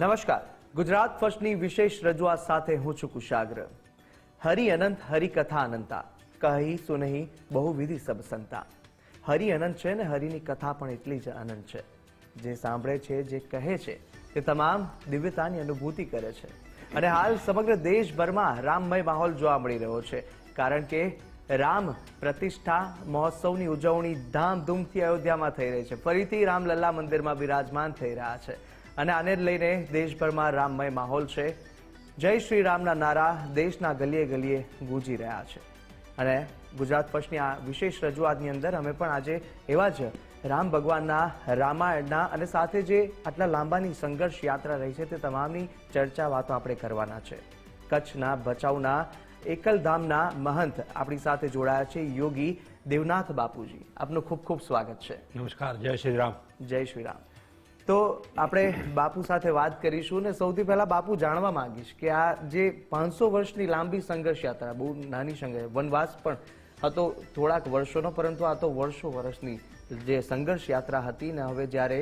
નમસ્કાર. ગુજરાત ફર્સ્ટની વિશેષ રજૂઆત સાથે હું છું કુશાગ્ર. હરિ અનંત હરિકથા અનંતા. કહી, સુનહી, બહુવિધિ સબસંતા. હરિ અનંત છે ને હરિની કથા પણ એટલી જ અનંત છે. જે સાંભળે છે, જે કહે છે, તે તમામ દિવ્યતાની અનુભૂતિ કરે છે. અને હાલ સમગ્ર દેશભરમાં રામમય માહોલ જોવા મળી રહ્યો છે. કારણ કે રામ પ્રતિષ્ઠા મહોત્સવની ઉજવણી ધામધૂમથી અયોધ્યામાં થઈ રહી છે. ફરીથી રામલલ્લા મંદિરમાં બિરાજમાન થઈ રહ્યા છે. અને આને જ લઈને દેશભરમાં રામમય માહોલ છે. જય શ્રી રામના નારા દેશના ગલીએ ગલીએ ગૂંજી રહ્યા છે. અને ગુજરાત પક્ષની આ વિશેષ રજૂઆતની અંદર અમે પણ આજે એવા જ રામ ભગવાનના રામાયણના અને સાથે જે આટલા લાંબાની સંઘર્ષ યાત્રા રહી છે તે તમામની ચર્ચા વાતો આપણે કરવાના છે. કચ્છના ભચાઉના એકલધામના મહંત આપણી સાથે જોડાયા છે યોગી દેવનાથ બાપુજી. આપનું ખૂબ ખૂબ સ્વાગત છે. નમસ્કાર જય શ્રી રામ. જય શ્રી રામ. તો આપણે બાપુ સાથે વાત કરીશું ને સૌથી પહેલા બાપુ જાણવા માંગીશ કે આ જે પાંચસો વર્ષની લાંબી સંઘર્ષ યાત્રા, બહુ નાની સંઘર્ષ વનવાસ પણ હતો થોડાક વર્ષોનો, પરંતુ આ તો વર્ષો વર્ષની જે સંઘર્ષ યાત્રા હતી ને હવે જ્યારે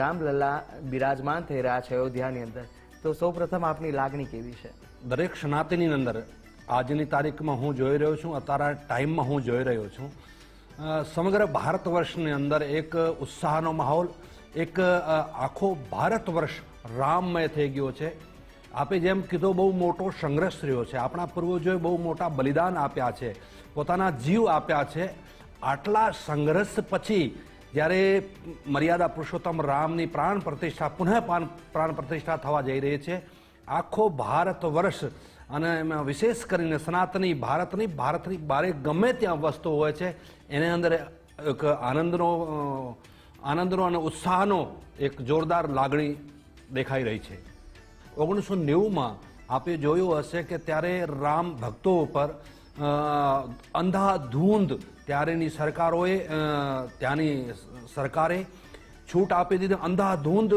રામલલ્લા બિરાજમાન થઈ રહ્યા છે અયોધ્યાની અંદર, તો સૌ પ્રથમ આપની લાગણી કેવી છે? દરેક સનાતનની અંદર આજની તારીખમાં હું જોઈ રહ્યો છું, અત્યારે ટાઈમમાં હું જોઈ રહ્યો છું. સમગ્ર ભારત વર્ષની અંદર એક ઉત્સાહનો માહોલ એક આખો ભારત વર્ષ રામમય થઈ ગયો છે. આપે જેમ કીધો બહુ મોટો સંઘર્ષ રહ્યો છે. આપણા પૂર્વજોએ બહુ મોટા બલિદાન આપ્યા છે. પોતાના જીવ આપ્યા છે. આટલા સંઘર્ષ પછી જ્યારે મર્યાદા પુરુષોત્તમ રામની પ્રાણ પ્રતિષ્ઠા, પુનઃ પ્રાણ પ્રતિષ્ઠા થવા જઈ રહી છે. આખો ભારત વર્ષ અને એમાં વિશેષ કરીને સનાતની ભારતની ભારતની બારે ગમે ત્યાં વસ્તુ હોય છે, એની અંદર એક આનંદનો આનંદનો અને ઉત્સાહનો એક જોરદાર લાગણી દેખાઈ રહી છે. ઓગણીસો નેવુંમાં આપે જોયું હશે કે ત્યારે રામ ભક્તો ઉપર અંધાધૂંધ ત્યારેની સરકારોએ ત્યાંની સરકારે છૂટ આપી દીધી. અંધાધૂંધ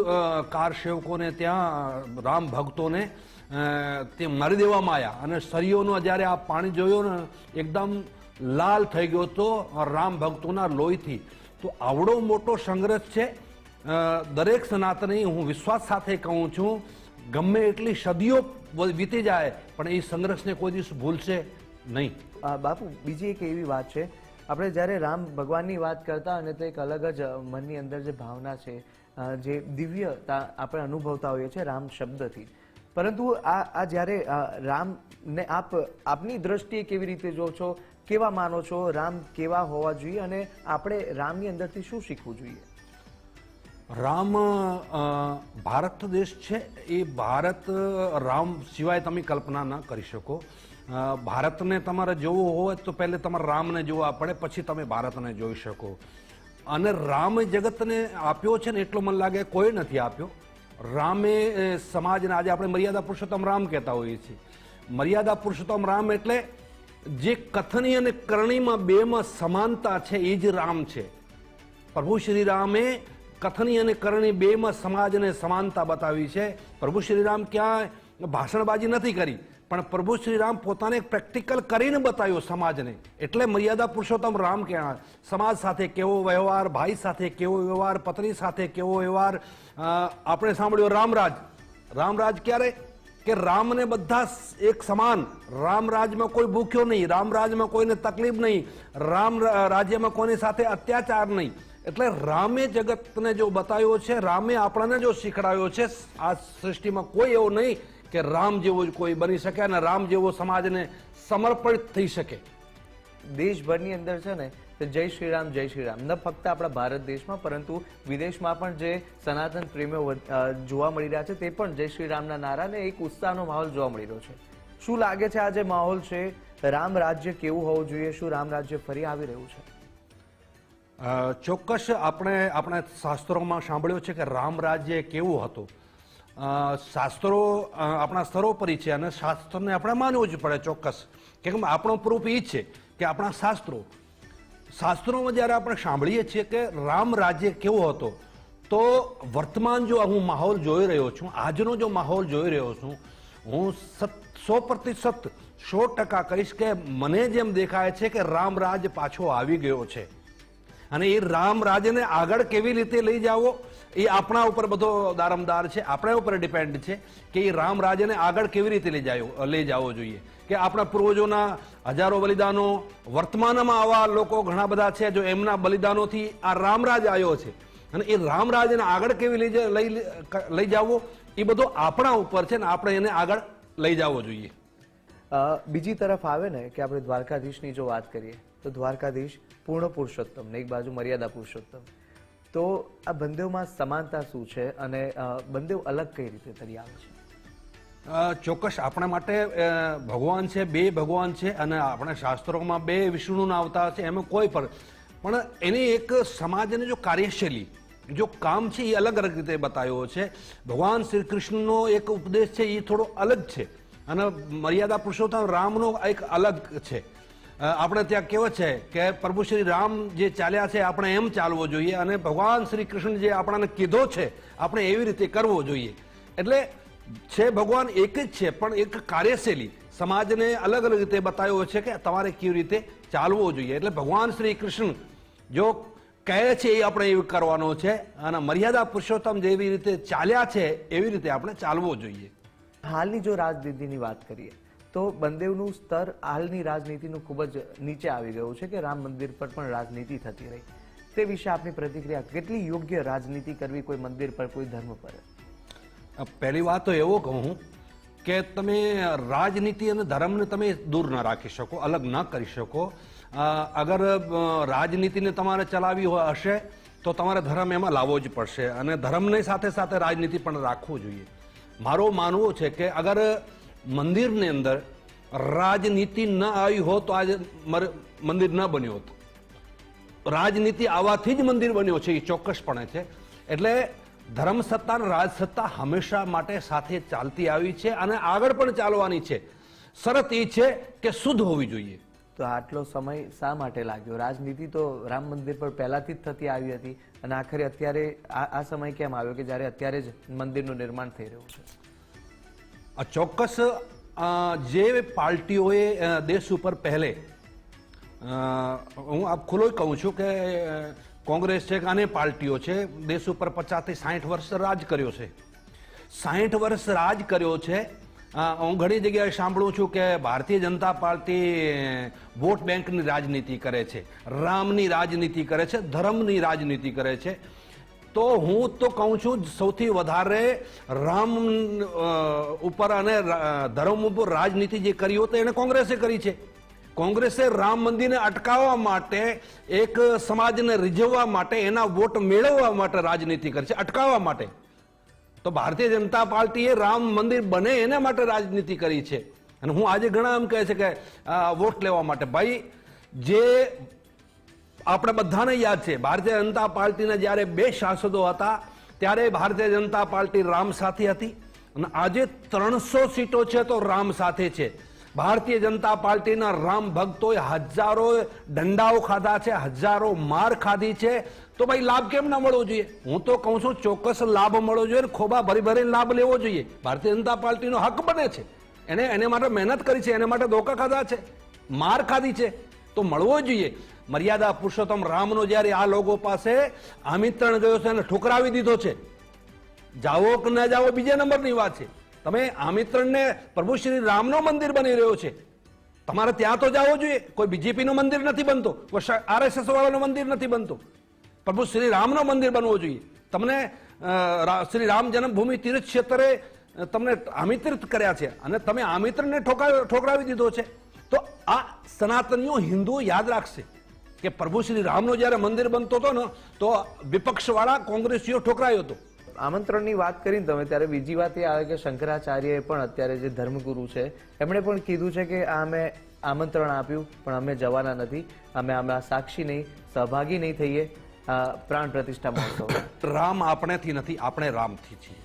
કાર સેવકોને ત્યાં, રામ ભક્તોને તે મારી દેવામાં આવ્યા અને સરિયોનો જ્યારે આ પાણી જોયું ને, એકદમ લાલ થઈ ગયો હતો રામ ભક્તોના લોહીથી તો આવડો મોટો સંગ્રહ છે. દરેક સનાતની હું વિશ્વાસ સાથે કહું છું, ગમે એટલી સદીઓ વીતી જાય, પણ એ સંઘર્ષને કોઈ દિવસ ભૂલશે નહીં. બાપુ, બીજી એક એવી વાત છે. આપણે જ્યારે રામ ભગવાનની વાત કરતા અને તો એક અલગ જ મનની અંદર જે ભાવના છે જે દિવ્યતા આપણે અનુભવતા હોઈએ છીએ રામ શબ્દથી. પરંતુ આ આ જ્યારે રામને આપ, આપની દ્રષ્ટિએ કેવી રીતે જો છો કેવા માનો છો, રામ કેવા હોવા જોઈએ અને આપણે રામની અંદરથી શું શીખવું જોઈએ? રામ ભારત દેશ છે, એ ભારત, રામ સિવાય તમે કલ્પના ન કરી શકો. ભારતને તમારે જોવું હોય તો પહેલે તમારે રામને જોવા પડે, પછી તમે ભારતને જોઈ શકો. અને રામ જગતને આપ્યો છે ને એટલો મને લાગે કોઈ નથી આપ્યો. રામે સમાજને આજે આપણે મર્યાદા પુરુષોત્તમ રામ કહેતા હોઈએ છીએ. મર્યાદા પુરુષોત્તમ રામ એટલે જે કથની અને કરણીમાં બેમાં સમાનતા છે, એ જ રામ છે. પ્રભુ શ્રી રામે કથની અને કરણી બેમાં સમાજને સમાનતા બતાવી છે. પ્રભુ શ્રી રામ ક્યાં ભાષણબાજી નથી કરી, પણ પ્રભુ શ્રી રામ પોતાને પ્રેક્ટિકલ કરીને બતાવ્યો સમાજને. એટલે મર્યાદા પુરુષોત્તમ રામ કહેવાય. સમાજ સાથે કેવો વ્યવહાર, ભાઈ સાથે કેવો વ્યવહાર, પત્ની સાથે કેવો વ્યવહાર આપણે સાંભળ્યો રામરાજ. રામરાજ ક્યારે કે રામને બધા એક સમાન. રામ રાજમાં કોઈ ભૂખ્યો નહીં, રામ રાજમાં કોઈને તકલીફ નહીં, રામ રાજ્યમાં કોઈની સાથે અત્યાચાર નહીં. એટલે રામે જગતને જો બતાવ્યો છે, રામે આપણને જો શીખડાવ્યો છે, આ સૃષ્ટિમાં કોઈ એવો નહીં કે રામ જેવો જ કોઈ બની શકે અને રામ જેવો સમાજને સમર્પિત થઈ શકે. દેશભરની અંદર છે ને તે જય શ્રી રામ જય શ્રી રામ ન ફક્ત આપણા ભારત દેશમાં, પરંતુ વિદેશમાં પણ જે સનાતન પ્રેમીઓ જોવા મળી રહ્યા છે, તે પણ જય શ્રી રામના નારા ને એક ઉત્સાહનો માહોલ જોવા મળી રહ્યો છે. શું લાગે છે આ જે માહોલ છે? રામ રાજ્ય કેવું હોવું જોઈએ? શું રામ રાજ્ય ફરી આવી રહ્યું છે? ચોક્કસ આપણે આપણા શાસ્ત્રોમાં સાંભળ્યું છે કે રામ રાજ્ય કેવું હતું. શાસ્ત્રો આપણા સર્વોપરી છે અને શાસ્ત્રને આપણે માનવું જ પડે ચોક્કસ. કેમ આપણો પ્રૂફ એ છે કે આપણા શાસ્ત્રો શાસ્ત્રોમાં જ્યારે આપણે સાંભળીએ છીએ કે રામ રાજ્ય કેવો હતો, તો વર્તમાન જો હું માહોલ જોઈ રહ્યો છું, આજનો જો માહોલ જોઈ રહ્યો છું, હું સો પ્રતિશત સો ટકા કહીશ કે મને જેમ દેખાય છે કે રામ રાજ પાછો આવી ગયો છે. અને એ રામ રાજને આગળ કેવી રીતે લઈ જાવો એ આપણા ઉપર બધો દારમદાર છે, આપણા ઉપર ડિપેન્ડ છે કે એ રામ રાજ્યને આગળ કેવી રીતે લઈ જાય લઈ જવો જોઈએ. કે આપણા પૂર્વજોના હજારો બલિદાનો વર્તમાનમાં આવા લોકો ઘણા બધા છે જો એમના બલિદાનોથી આ રામરાજ આવ્યો છે. અને એ રામરાજને આગળ કેવી લઈ લઈ લઈ જવો, એ બધો આપણા ઉપર છે ને આપણે એને આગળ લઈ જવો જોઈએ. બીજી તરફ આવે ને કે આપણે દ્વારકાધીશની જો વાત કરીએ, તો દ્વારકાધીશ પૂર્ણ પુરુષોત્તમ ને એક બાજુ મર્યાદા પુરુષોત્તમ. તો આ બંદેવમાં સમાનતા શું છે અને બંદેવ અલગ કઈ રીતે તરી આવે છે ચોક્કસ આપણા માટે ભગવાન છે, બે ભગવાન છે અને આપણા શાસ્ત્રોમાં બે વિષ્ણુના અવતાર છે, એમાં કોઈ પણ પણ એની એક સમાજની જો કાર્યશૈલી, જો કામ છે એ અલગ અલગ રીતે બતાવ્યો છે. ભગવાન શ્રી કૃષ્ણનો એક ઉપદેશ છે એ થોડો અલગ છે અને મર્યાદા પુરુષોત્તમ રામનો એક અલગ છે. આપણે ત્યાં કહેવત છે કે પ્રભુ શ્રી રામ જે ચાલ્યા છે, આપણે એમ ચાલવો જોઈએ અને ભગવાન શ્રી કૃષ્ણ જે આપણને કીધો છે, આપણે એવી રીતે કરવો જોઈએ. એટલે છે ભગવાન એક જ છે, પણ એક કાર્યશૈલી. સમાજને અલગ અલગ રીતે બતાવ્યો છે કે તમારે કેવી રીતે ચાલવો જોઈએ. એટલે ભગવાન શ્રી કૃષ્ણ જો કહે છે એ આપણે એવું કરવાનો છે અને મર્યાદા પુરુષોત્તમ જેવી રીતે ચાલ્યા છે, એવી રીતે આપણે ચાલવો જોઈએ. હાલની જો રાજનીતિની વાત કરીએ તો બંદેવનું સ્તર હાલની રાજનીતિનું ખૂબ જ નીચે આવી ગયું છે કે રામ મંદિર પર પણ રાજનીતિ થતી રહી. તે વિશે આપની પ્રતિક્રિયા, કેટલી યોગ્ય રાજનીતિ કરવી કોઈ મંદિર પર, કોઈ ધર્મ પર? પહેલી વાત તો એવો કહું કે તમે રાજનીતિ અને ધર્મને તમે દૂર ન રાખી શકો, અલગ ન કરી શકો. અગર રાજનીતિને તમારે ચલાવી હશે, તો તમારે ધર્મ એમાં લાવવો જ પડશે અને ધર્મની સાથે સાથે રાજનીતિ પણ રાખવું જોઈએ. મારો માનવું છે કે અગર મંદિરની અંદર રાજનીતિ ન આવી હોત તો આજે મંદિર ન બન્યું હોત. રાજનીતિ આવવાથી જ મંદિર બન્યો છે, એ ચોક્કસપણે છે. એટલે ધર્મ સત્તા અને રાજસત્તા હંમેશા માટે સાથે ચાલતી આવી છે અને આગળ પણ ચાલવાની છે. શરત એ છે કે શુદ્ધ હોવી જોઈએ. તો આટલો સમય શા માટે લાગ્યો? રાજનીતિ તો રામ મંદિર પર પહેલાથી જ થતી આવી હતી અને આખરે અત્યારે આ સમય કેમ આવ્યો કે જ્યારે અત્યારે જ મંદિરનું નિર્માણ થઈ રહ્યું છે? ચોક્કસ જે પાર્ટીઓએ દેશ ઉપર પહેલે હું આપ ખુલ્લો કહું છું કે કોંગ્રેસ છે કે અનેક પાર્ટીઓ છે, દેશ ઉપર પચાસથી સાઠ વર્ષ રાજ કર્યો છે. સાઠ વર્ષ રાજ કર્યો છે. હું ઘણી જગ્યાએ સાંભળું છું કે ભારતીય જનતા પાર્ટી વોટ બેંકની રાજનીતિ કરે છે. રામની રાજનીતિ કરે છે, ધર્મની રાજનીતિ કરે છે. તો હું તો કહું છું, સૌથી વધારે રામ ઉપર અને ધર્મ ઉપર રાજનીતિ જે કરી હતી એને કોંગ્રેસે કરી છે. કોંગ્રેસે રામ મંદિરને અટકાવવા માટે, એક સમાજને રીઝવવા માટે, એના વોટ મેળવવા માટે રાજનીતિ કરી છે, અટકાવવા માટે. તો ભારતીય જનતા પાર્ટીએ રામ મંદિર બને એના માટે રાજનીતિ કરી છે. અને હું આજે ઘણા એમ કહે છે કે વોટ લેવા માટે. ભાઈ, જે આપણે બધાને યાદ છે, ભારતીય જનતા પાર્ટીના જ્યારે બે શાસકો હતા, ત્યારે ભારતીય જનતા પાર્ટી રામ સાથે હતી અને આજે ત્રણસો સીટો છે તો રામ સાથે છે. ભારતીય જનતા પાર્ટીના રામ ભક્તોએ હજારો દંડાઓ ખાધા છે, હજારો માર ખાધી છે. તો ભાઈ લાભ કેમ ના મળવો જોઈએ? હું તો કહું છું, ચોક્કસ લાભ મળવો જોઈએ અને ખોબા ભરી ભરીને લાભ લેવો જોઈએ. ભારતીય જનતા પાર્ટીનો હક બને છે. એને એને માટે મહેનત કરી છે, એને માટે ધોકા ખાધા છે, માર ખાધી છે. તો મળવો જોઈએ. મર્યાદા પુરુષોત્તમ રામનો જ્યારે આ લોકો પાસે આમિત્રણ ગયો છે અને ઠુકરાવી દીધો છે. જાવો કે ન જાવો બીજા નંબરની વાત છે. તમે આમિત્રણને પ્રભુ શ્રી રામનો મંદિર બની રહ્યો છે. તમારે ત્યાં તો જવું જોઈએ. કોઈ બીજેપીનું મંદિર નથી બનતો. કોઈ આરએસએસ વાળાનું મંદિર નથી બનતું. પ્રભુ શ્રી રામનો મંદિર બનવું જોઈએ. તમને શ્રી રામ જન્મભૂમિ તીર્થ ક્ષેત્રે તમને આમિત્રિત કર્યા છે અને તમે આમિત્રને ઠોકરાવી દીધો છે. તો આ સનાતનીઓ હિન્દુઓ યાદ રાખશે. કે પ્રભુ શ્રી રામનો જ્યારે મંદિર બનતો હતો ને તો વિપક્ષવાળા કોંગ્રેસીઓ ઠોકરાયો હતો. આમંત્રણની વાત કરીને તમે ત્યારે બીજી વાત એ આવે કે શંકરાચાર્યએ પણ અત્યારે જે ધર્મગુરુ છે એમણે પણ કીધું છે કે આ અમે આમંત્રણ આપ્યું પણ અમે જવાના નથી. અમે આમાં સાક્ષી નહીં સહભાગી નહીં થઈએ. પ્રાણ પ્રતિષ્ઠા મહોત્સવ રામ આપણેથી નથી આપણે રામથી છીએ.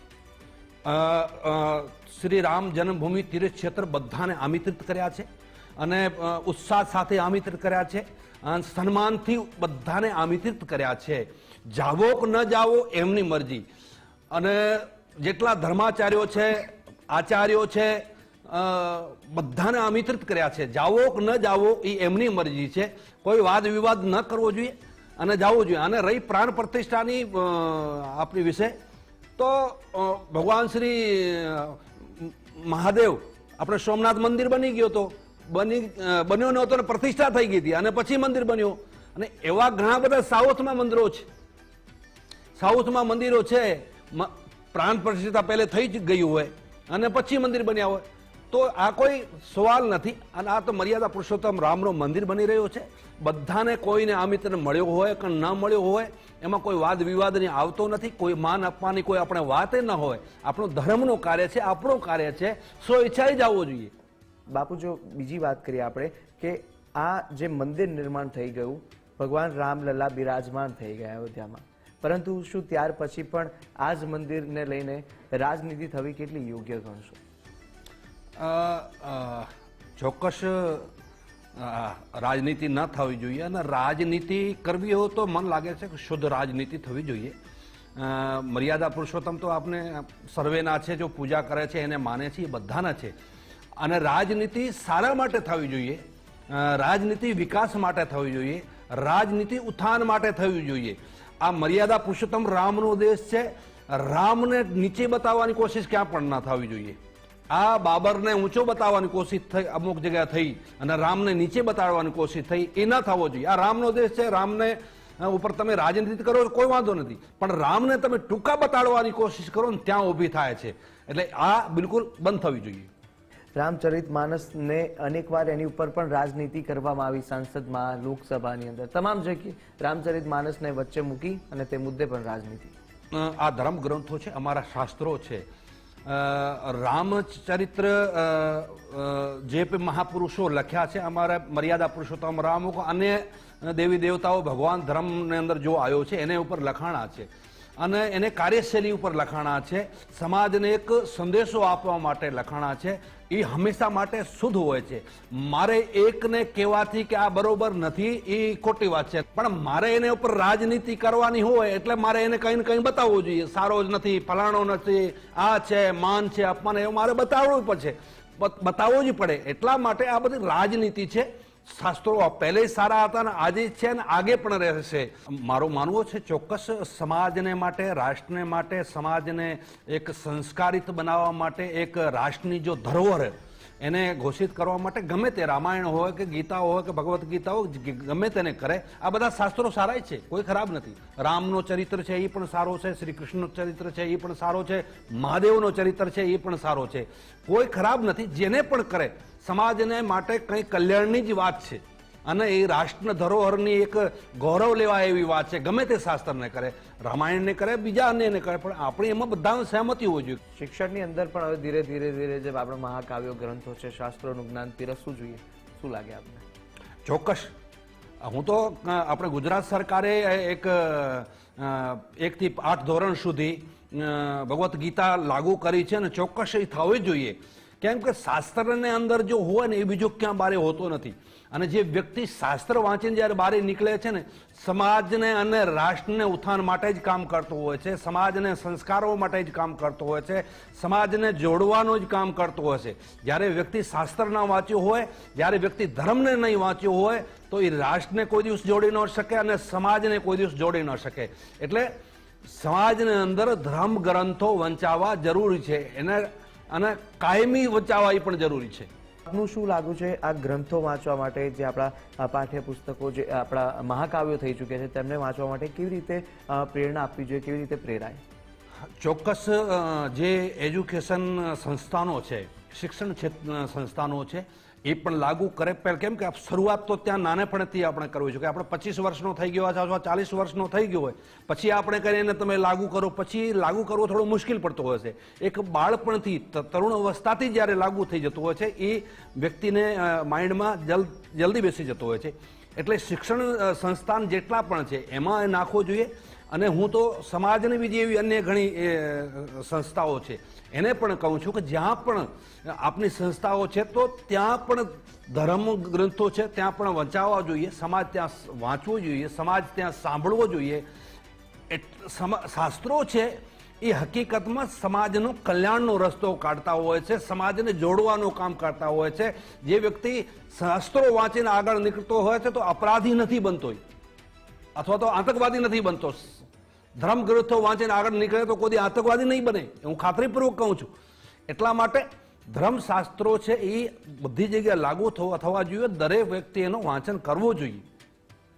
શ્રી રામ જન્મભૂમિ તીર્થ ક્ષેત્ર બધાને આમિત્રિત કર્યા છે અને ઉત્સાહ સાથે આમિત્રિત કર્યા છે. સન્માનથી બધાને આમિત્રિત કર્યા છે. જાવો કે ન જાવો એમની મરજી. અને જેટલા ધર્માચાર્યો છે, આચાર્યો છે બધાને આમિત્રિત કર્યા છે. જાવો કે ન જાવો એ એમની મરજી છે. કોઈ વાદ વિવાદ ન કરવો જોઈએ અને જવું જોઈએ. અને રહી પ્રાણ પ્રતિષ્ઠાની આપણી વિશે. તો ભગવાન શ્રી મહાદેવ, આપણે સોમનાથ મંદિર બની ગયો તો બની બન્યો નહોતો અને પ્રતિષ્ઠા થઈ ગઈ હતી. અને પછી મંદિર બન્યો. અને એવા ઘણા બધા સાઉથમાં મંદિરો છે. સાઉથમાં મંદિરો છે પ્રાણ પ્રતિષ્ઠા પહેલે થઈ જ ગયું હોય. અને પછી મંદિર બન્યા હોય. તો આ કોઈ સવાલ નથી. અને આ તો મર્યાદા પુરુષોત્તમ રામનો મંદિર બની રહ્યો છે. બધાને કોઈને આ મિત્રને મળ્યો હોય કે ન મળ્યો હોય, એમાં કોઈ વાદ વિવાદની આવતો નથી. કોઈ માન આપવાની કોઈ આપણે વાતે ન હોય. આપણું ધર્મનું કાર્ય છે, આપણું કાર્ય છે. સો ઈચ્છાએ જ આવવો જોઈએ. બાપુ, જો બીજી વાત કરીએ આપણે કે આ જે મંદિર નિર્માણ થઈ ગયું, ભગવાન રામલલા બિરાજમાન થઈ ગયા અયોધ્યામાં. પરંતુ શું ત્યાર પછી પણ આ જ મંદિરને લઈને રાજનીતિ થવી કેટલી યોગ્ય ગણશો? ચોક્કસ રાજનીતિ ન થવી જોઈએ અને રાજનીતિ કરવી હોય તો મન લાગે છે કે શુદ્ધ રાજનીતિ થવી જોઈએ. મર્યાદા પુરુષોત્તમ તો આપણે સર્વેના છે, જો પૂજા કરે છે, એને માને છે, એ બધાના છે. અને રાજનીતિ સારા માટે થવી જોઈએ રાજનીતિ વિકાસ માટે થવી જોઈએ, રાજનીતિ ઉત્થાન માટે થવી જોઈએ. આ મર્યાદા પુરુષોત્તમ રામનો દેશ છે. રામને નીચે બતાવવાની કોશિશ ક્યાં પણ ન થવી જોઈએ. આ બાબરને ઊંચો બતાવવાની કોશિશ થઈ, અમુક જગ્યા થઈ અને રામને નીચે બતાડવાની કોશિશ થઈ, એ ન થવો જોઈએ. આ રામનો દેશ છે. રામને ઉપર તમે રાજનીતિ કરો કોઈ વાંધો નથી. પણ રામને તમે ટૂંકા બતાડવાની કોશિશ કરો ને ત્યાં ઊભી થાય છે. એટલે આ બિલકુલ બંધ થવી જોઈએ. રામચરિત માનસને અનેકવાર એની ઉપર પણ રાજનીતિ કરવામાં આવી સંસદમાં, લોકસભાની અંદર. તમામ જગ્યાએ રામચરિત માનસને વચ્ચે મૂકી અને તે મુદ્દે પણ રાજનીતિ. આ ધર્મ ગ્રંથો છે, અમારા શાસ્ત્રો છે. રામચરિત્ર જે મહાપુરુષો લખ્યા છે, અમારા મર્યાદા પુરુષોત્તમ રામ અને દેવી દેવતાઓ ભગવાન ધર્મની અંદર જો આવ્યો છે, એને ઉપર લખાણા છે. અને એને કાર્યશૈલી ઉપર લખાણા છે. સમાજને એક સંદેશો આપવા માટે લખાણા છે. એ હંમેશા માટે શુદ્ધ હોય છે. મારે એકને કહેવાથી કે આ બરોબર નથી એ ખોટી વાત છે. પણ મારે એને ઉપર રાજનીતિ કરવાની હોય એટલે મારે એને કંઈ ને કંઈ બતાવવું જોઈએ. સારો જ નથી, ફલાણો નથી, આ છે, માન છે, અપમાન એવું મારે બતાવવું પડશે બતાવવું જ પડે. એટલા માટે આ બધી રાજનીતિ છે. શાસ્ત્રો પહેલે સારા હતા ને આજે છે ને આગે પણ રહેશે. મારો માનવો છે, ચોક્કસ સમાજને માટે, રાષ્ટ્રને માટે, સમાજને એક સંસ્કારિત બનાવવા માટે એક રાષ્ટ્રની જો ધરોહર એને ઘોષિત કરવા માટે ગમે તે રામાયણ હોય કે ગીતા હોય કે ભગવદ્ ગીતા હોય ગમે તેને કરે, આ બધા શાસ્ત્રો સારા છે, કોઈ ખરાબ નથી. રામનો ચરિત્ર છે એ પણ સારો છે શ્રી કૃષ્ણનો ચરિત્ર છે એ પણ સારો છે, મહાદેવનો ચરિત્ર છે એ પણ સારો છે. કોઈ ખરાબ નથી, જેને પણ કરે, સમાજને માટે કંઈ કલ્યાણની જ વાત છે. અને એ રાષ્ટ્ર ધરોહરની એક ગૌરવ લેવા એવી વાત છે. ગમે તે શાસ્ત્રને કરે રામાયણને કરે બીજા અન્યને કરે પણ આપણે એમાં બધા સહેમતી હોવી જોઈએ. શિક્ષણની અંદર પણ હવે ધીરે ધીરે ધીરે જે આપણા મહાકાવ્યો ગ્રંથો છે શાસ્ત્રોનું જ્ઞાન પીરસવું જોઈએ. શું લાગે આપને? ચોક્કસ. હું તો આપણે ગુજરાત સરકારે એક એકથી આઠ ધોરણ સુધી ભગવદ્ ગીતા લાગુ કરી છે અને ચોક્કસ એ થવી જ જોઈએ. કેમ કે શાસ્ત્રને અંદર જો હોય ને એ બીજો ક્યાં બારે હોતો નથી. અને જે વ્યક્તિ શાસ્ત્ર વાંચીને જ્યારે બહાર નીકળે છે ને, સમાજને અને રાષ્ટ્રને ઉત્થાન માટે જ કામ કરતો હોય છે, સમાજને સંસ્કારો માટે જ કામ કરતો હોય છે, સમાજને જોડવાનું જ કામ કરતો હોય છે. જ્યારે વ્યક્તિ શાસ્ત્ર ના વાંચ્યું હોય, જ્યારે વ્યક્તિ ધર્મને નહીં વાંચ્યું હોય, તો એ રાષ્ટ્રને કોઈ દિવસ જોડી ન શકે અને સમાજને કોઈ દિવસ જોડી ન શકે. એટલે સમાજની અંદર ધર્મ ગ્રંથો વંચાવવા જરૂરી છે. એને અને કાયમી વંચાવવા પણ જરૂરી છે. આપનું શું લાગુ છે આ ગ્રંથો વાંચવા માટે જે આપણા પાઠ્યપુસ્તકો જે આપણા મહાકાવ્યો થઈ ચૂક્યા છે, તેમને વાંચવા માટે કેવી રીતે પ્રેરણા આપવી જોઈએ, કેવી રીતે પ્રેરાય? ચોક્કસ જે એજ્યુકેશન સંસ્થાનો છે, શિક્ષણ સંસ્થાનો છે એ પણ લાગુ કરે પહેલ કેમ કે શરૂઆત તો ત્યાં નાનેપણથી આપણે કરવી જોઈએ કે આપણે પચીસ વર્ષનો થઈ ગયો અથવા ચાલીસ વર્ષનો થઈ ગયો હોય, પછી આપણે કરીને તમે લાગુ કરો, પછી લાગુ કરવો થોડો મુશ્કેલ પડતો હોય છે. એક બાળપણથી તરુણ અવસ્થાથી જ્યારે લાગુ થઈ જતું હોય છે, એ વ્યક્તિને માઇન્ડમાં જલ, જલ્દી બેસી જતો હોય છે. એટલે શિક્ષણ સંસ્થાન જેટલા પણ છે, એમાં એ નાખવો જોઈએ. અને હું તો સમાજની બીજી એવી અન્ય ઘણી સંસ્થાઓ છે. એને પણ કહું છું કે જ્યાં પણ આપની સંસ્થાઓ છે, તો ત્યાં પણ ધર્મ ગ્રંથો છે, ત્યાં પણ વંચાવવા જોઈએ, સમાજ ત્યાં વાંચવો જોઈએ, સમાજ ત્યાં સાંભળવો જોઈએ. શાસ્ત્રો છે, એ હકીકતમાં સમાજનો કલ્યાણનો રસ્તો કાઢતા હોય છે, સમાજને જોડવાનું કામ કરતા હોય છે. જે વ્યક્તિ શાસ્ત્રો વાંચીને આગળ નીકળતો હોય છે, તો અપરાધી નથી બનતો અથવા તો આતંકવાદી નથી બનતો. ધર્મ ગ્રંથો વાંચીને આગળ નીકળે તો કોઈ આતંકવાદી નહીં બને. હું ખાતરીપૂર્વક કહું છું. એટલા માટે ધર્મશાસ્ત્રો છે એ બધી જગ્યાએ લાગુ થવા થવા જોઈએ. દરેક વ્યક્તિ એનું વાંચન કરવું જોઈએ.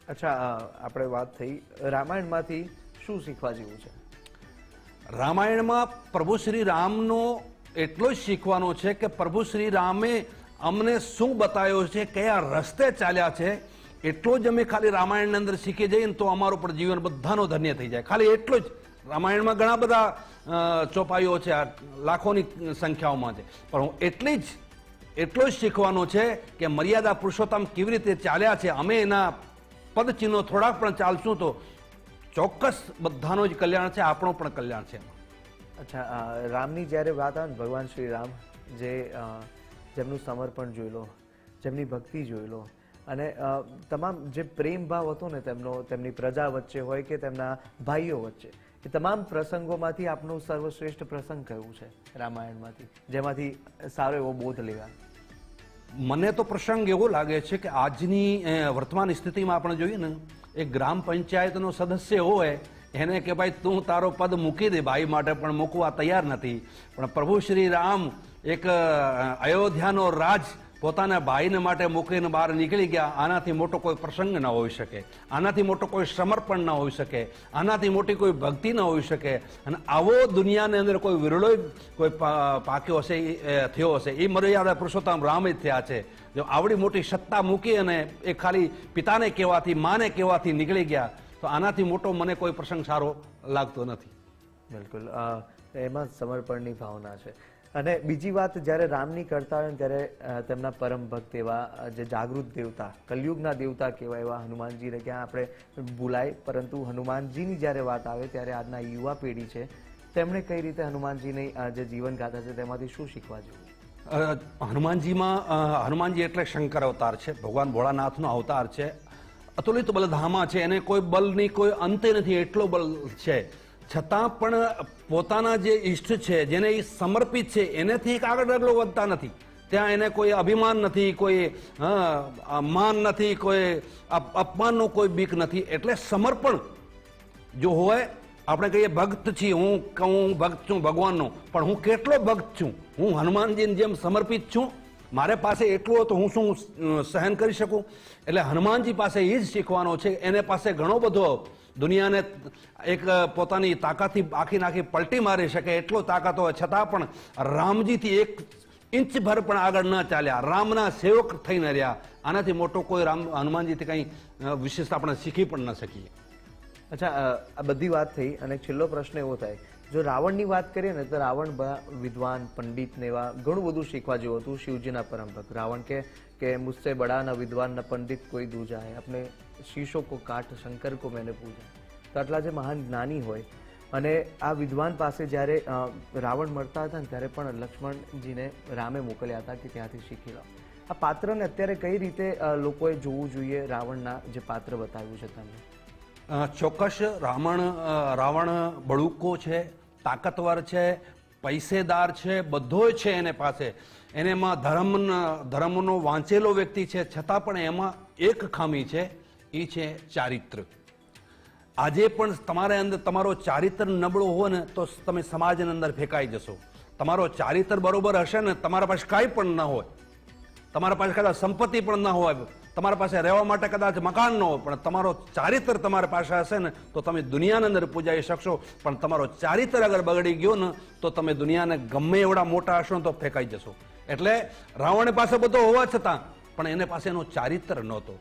અચ્છા આપણે વાત થઈ રામાયણમાંથી શું શીખવા જેવું છે? રામાયણમાં પ્રભુ શ્રી રામનો એટલો જ શીખવાનો છે કે પ્રભુ શ્રી રામે અમને શું બતાવ્યો છે કયા રસ્તે ચાલ્યા છે એટલો જ અમે ખાલી રામાયણની અંદર શીખી જઈએ ને તો અમારું પણ જીવન બધાનો ધન્ય થઈ જાય. ખાલી એટલું જ. રામાયણમાં ઘણા બધા ચોપાઈઓ છે, આ લાખોની સંખ્યાઓમાં છે. પણ હું એટલી જ, એટલો જ શીખવાનો છે કે મર્યાદા પુરુષોત્તમ કેવી રીતે ચાલ્યા છે, અમે એના પદચિહ્નો થોડાક પણ ચાલશું તો ચોક્કસ બધાનો જ કલ્યાણ છે, આપણું પણ કલ્યાણ છે. અચ્છા રામની જ્યારે વાત આવે ભગવાન શ્રી રામ જે જેમનું સમર્પણ જોઈ લો જેમની ભક્તિ જોઈ લો અને તમામ જે પ્રેમ ભાવ હતો ને તેમનો, તેમની પ્રજા વચ્ચે હોય કે તેમના ભાઈઓ વચ્ચે, એ તમામ પ્રસંગોમાંથી આપનું સર્વશ્રેષ્ઠ પ્રસંગ કયું છે રામાયણમાંથી? જેમાંથી સારો એવો બોધ લેવાય મને તો પ્રસંગ એવો લાગે છે કે આજની વર્તમાન સ્થિતિમાં આપણે જોઈએ ને, એક ગ્રામ પંચાયતનો સદસ્ય હોય, એને કે ભાઈ તું તારો પદ મૂકી દે, ભાઈ માટે પણ મૂકવા તૈયાર નથી. પણ પ્રભુ શ્રી રામ એક અયોધ્યાનો રાજ પોતાના ભાઈને માટે મૂકીને બહાર નીકળી ગયા. આનાથી મોટો કોઈ પ્રસંગ ન હોઈ શકે. આનાથી મોટો કોઈ સમર્પણ ન હોઈ શકે. આનાથી મોટી કોઈ ભક્તિ ન હોઈ શકે. અને આવો દુનિયાની અંદર કોઈ વિરળો કોઈ પાક્યો હશે એ, થયો હશે એ મર્યાદા પુરુષોત્તમ રામ જ થયા છે. જો આવડી મોટી સત્તા મૂકી અને એ ખાલી પિતાને કહેવાથી માને કહેવાથી નીકળી ગયા તો આનાથી મોટો મને કોઈ પ્રસંગ સારો લાગતો નથી. બિલકુલ. એમાં સમર્પણની ભાવના છે. અને બીજી વાત, જ્યારે રામની કરતા હોય ત્યારે તેમના પરમ ભક્ત એવા જે જાગૃત દેવતા, કલયુગના દેવતા કહેવાય એવા હનુમાનજીને ક્યાં આપણે ભૂલાય. પરંતુ હનુમાનજીની જ્યારે વાત આવે, ત્યારે આજના યુવા પેઢી છે, તેમણે કઈ રીતે હનુમાનજીની જે જીવન ગાથા છે, તેમાંથી શું શીખવા જોઈએ હનુમાનજીમાં હનુમાનજી એટલે શંકર અવતાર છે, ભગવાન ભોળાનાથનો અવતાર છે. અતુલિત બલધામા છે, એને કોઈ બલની કોઈ અંતે નથી, એટલો બલ છે. છતાં પણ પોતાના જે ઈષ્ટ છે, જેને એ સમર્પિત છે, એનેથી એક આગળ ડગલો વધતા નથી. ત્યાં એને કોઈ અભિમાન નથી, કોઈ માન નથી, કોઈ અપ- અપમાનનો કોઈ બીક નથી. એટલે સમર્પણ જો હોય, આપણે કહીએ ભક્ત છીએ, હું કહું ભક્ત છું ભગવાનનો, પણ હું કેટલો ભક્ત છું? હું હનુમાનજીની જેમ સમર્પિત છું, મારે પાસે એટલું હતું હું શું સહન કરી શકું? એટલે હનુમાનજી પાસે એ જ શીખવાનો છે, એને પાસે ઘણો બધો દુનિયાને એક પોતાની તાકાતથી આખી નાખી પલટી મારી શકે એટલો તાકાત હોય, છતાં પણ રામજીથી એક ઇંચ ભર પણ આગળ ન ચાલ્યા. રામના સેવક થઈને રહ્યા. આનાથી મોટો કોઈ રામ, હનુમાનજીથી કંઈ વિશેષતા આપણે શીખી પણ ન શકીએ. અચ્છા આ બધી વાત થઈ અને છેલ્લો પ્રશ્ન એવો થાય જો રાવણની વાત કરીએ ને, તો રાવણ વિદ્વાન પંડિતને એવા ઘણું બધું શીખવા જેવું હતું શિવજીના પરમ રાવણ કે કે મુસ્સે બડાના વિદ્વાનના પંડિત કોઈ દૂજા હે આપણે શીશો કો કાઠ શંકર કો મેને પૂજા. તો આટલા જે મહાન જ્ઞાની હોય, અને આ વિદ્વાન પાસે જ્યારે રાવણ મળતા હતા ને, ત્યારે પણ લક્ષ્મણજીને રામે મોકલ્યા હતા કે ત્યાંથી શીખી લો. આ પાત્રને અત્યારે કઈ રીતે લોકોએ જોવું જોઈએ રાવણના જે પાત્ર બતાવ્યું છે તમને? ચોક્કસ રાવણ રાવણ બળુકો છે, તાકતવર છે, પૈસેદાર છે, બધો છે એને પાસે. એને એમાં ધર્મ, ધર્મનો વાંચેલો વ્યક્તિ છે, છતાં પણ એમાં એક ખામી છે, એ છે ચારિત્ર. આજે પણ તમારા અંદર, તમારો ચારિત્ર નબળો હોય ને, તો તમે સમાજની અંદર ફેંકાઈ જશો. તમારો ચારિત્ર બરોબર હશે ને, તમારા પાસે કાંઈ પણ ન હોય. તમારા પાસે કદાચ સંપત્તિ પણ ન હોય તમારા પાસે રહેવા માટે કદાચ મકાન ન હોય, પણ તમારો ચારિત્ર તમારી પાસે હશે ને, તો તમે દુનિયાની અંદર પૂજાઈ શકશો. પણ તમારો ચારિત્ર અગર બગડી ગયો ને, તો તમે દુનિયાને ગમે એવડા મોટા હશો તો ફેંકાઈ જશો. એટલે રાવણ પાસે બધો હોવા છતાં, પણ એને પાસે એનો ચારિત્ર નહોતો.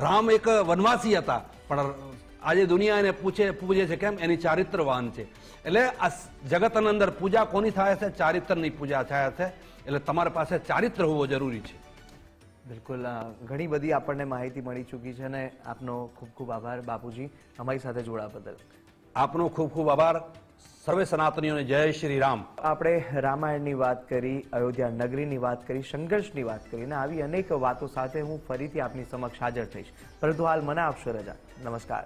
રામ એક વનવાસી હતા, પણ આજે દુનિયા એને પૂછે, પૂજે છે કેમ? એની ચારિત્રવાન છે. એટલે આ જગતની અંદર પૂજા કોની થાય છે? ચારિત્રની પૂજા થાય છે. એટલે તમારી પાસે ચારિત્ર હોવો જરૂરી છે. બિલકુલ ઘણી બધી આપણને માહિતી મળી ચૂકી છે અને આપનો ખૂબ ખૂબ આભાર બાપુજી અમારી સાથે જોડા બદલ. આપનો ખૂબ ખૂબ આભાર. સર્વે સનાતનીઓને જય શ્રી રામ. આપણે રામાયણની વાત કરી અયોધ્યા નગરીની વાત કરી સંઘર્ષની વાત કરી અને આવી અનેક વાતો સાથે હું ફરીથી આપની સમક્ષ હાજર થઈશ. પરંતુ હાલ મને આપશો રજા. નમસ્કાર.